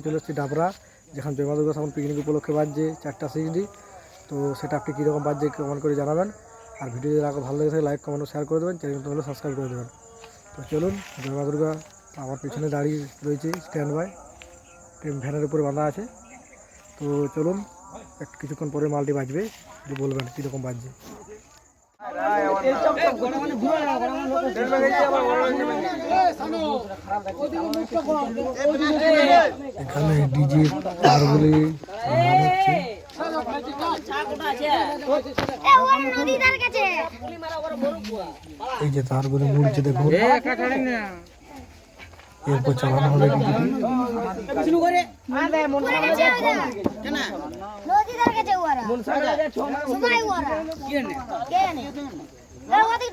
আমি চলে এসেছি ডাবরা, যেখানে জয়মা দুর্গা সামন পিকনিক উপলক্ষে বাজছে চারটা সিক্সডি তো সেটা আপনি কীরকম বাজছে কমেন্ট করে জানাবেন। আর ভিডিও যদি ভালো লেগে থাকে লাইক কমেন্ট শেয়ার করে দেবেন। চ্যানেলটা হলে সাবস্ক্রাইব করে দেবেন। তো চলুন জয়মা দুর্গা। আমার পিছনে দাঁড়িয়ে রয়েছে স্ট্যান্ড বাই ভ্যানের উপরে বাঁধা আছে। তো চলুন একটু কিছুক্ষণ পরে মালটি বাজবে। একটু বলবেন, কীরকম বাজছে। এখানে ডিজে তারগুলি হচ্ছে। এই যে তারগুলি মুড়ছে দেখুন। এরপর চালানো হবে ডিজেটি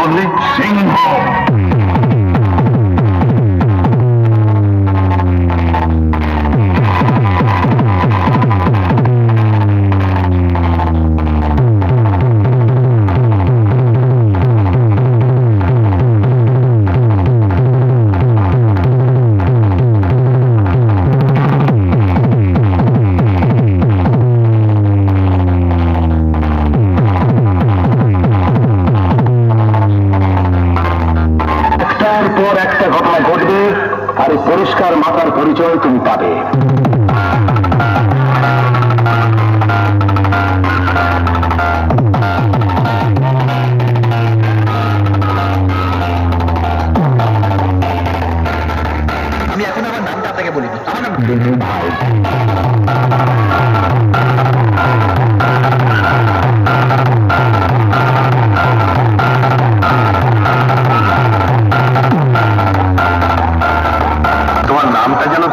বললে সিংহ। পর একটা ঘটনা ঘটবে আর পরিষ্কার মাথার পরিচয় তুমি পাবে। আমি এখন আমার নামটা আপনাকে বলি আমার নাম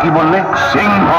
কি বললে সিংহ।